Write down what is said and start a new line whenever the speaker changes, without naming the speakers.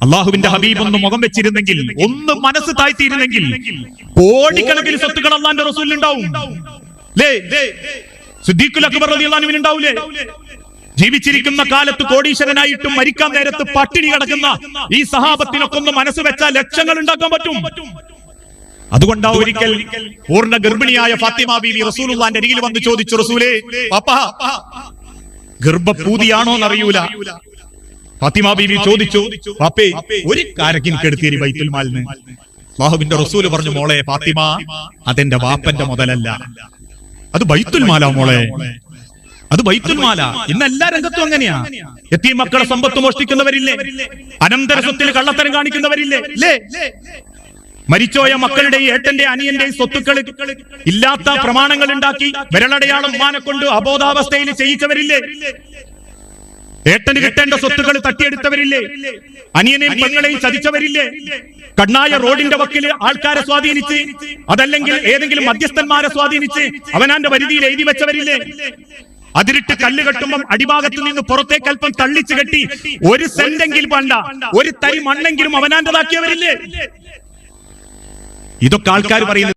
അള്ളാഹുവിന്റെ ഹബീബ് ഒന്ന് മുഖം വെച്ചിരുന്നെങ്കിൽ ഒന്ന് മനസ്സ് താഴ്ത്തിയിരുന്നെങ്കിൽ കോടിക്കണക്കിന് സ്വത്തുക്കൾ അള്ളാന്റെ റസൂലിനുണ്ടാവും ജീവിച്ചിരിക്കുന്ന കാലത്ത് കോടീശ്വരനായിട്ടും മരിക്കാൻ നേരത്ത് പട്ടിണി കിടക്കുന്ന ഈ സഹാബത്തിനൊക്കെ ഒന്ന് മനസ്സ് വെച്ചാൽ ലക്ഷങ്ങൾ ഉണ്ടാക്കാൻ പറ്റും. അതുകൊണ്ടാ ഒരിക്കൽ പൂർണ ഗർഭിണിയായ ഫാത്തിമ ബീവി റസൂലുള്ളാന്റെ അരികിൽ വന്ന് ചോദിച്ചു റസൂലേ പാപ്പാ ഗർഭപൂതിയാണോ എന്നറിയൂല ഫാത്തിമ ബീവി ചോദിച്ചു പാപ്പേ ഒരു കാരക്കിൻ കെടുത്തിരി ബൈത്തുൽ മാലിന്? അള്ളാഹുവിന്റെ റസൂൽ പറഞ്ഞു മോളെ ഫാത്തിമ അതെന്റെ വാപ്പന്റെ മുതലല്ല. അത് ബൈത്തുൽ മാല മോളെ. അത് ബൈത്തുൽ മാല. ഇന്ന് എല്ലാ രംഗത്തും അങ്ങനെയാ. എത്തി മക്കളെ സമ്പത്ത് മോഷ്ടിക്കുന്നവരില്ലേ? അനന്തര സ്വത്തിൽ കള്ളത്തരം കാണിക്കുന്നവരില്ലേ? മരിച്ചോയ മക്കളുടെ ഏട്ടന്റെ അനിയന്റെ സ്വത്തുക്കൾ ഇല്ലാത്ത പ്രമാണങ്ങൾ ഉണ്ടാക്കി വിരലടയാളം മാനെ കൊണ്ട് അബോധാവസ്ഥയിൽ ചെയ്യിച്ചവരില്ലേ? ഏട്ടന് കിട്ടേണ്ട സ്വത്തുക്കൾ തട്ടിയെടുത്തവരില്ലേ? അനിയനെയും പെങ്ങളെയും ചതിച്ചവരില്ലേ? കണ്ണായ റോഡിന്റെ വക്കിൽ ആൾക്കാരെ സ്വാധീനിച്ച് അതല്ലെങ്കിൽ ഏതെങ്കിലും മധ്യസ്ഥന്മാരെ സ്വാധീനിച്ച് അവനാന്റെ പരിധിയിൽ എഴുതി വെച്ചവരില്ലേ? അതിരിട്ട് കല്ല് കെട്ടുമ്പം അടിഭാഗത്ത് നിന്ന് പുറത്തേക്ക് അല്പം തള്ളിച്ചു കെട്ടി ഒരു സെന്റെങ്കിലും വേണ്ട. ഒരു തരി മണ്ണെങ്കിലും അവനാന്റേതാക്കിയവരില്ലേ? ഇതൊക്കെ ആൾക്കാർ പറയുന്നത്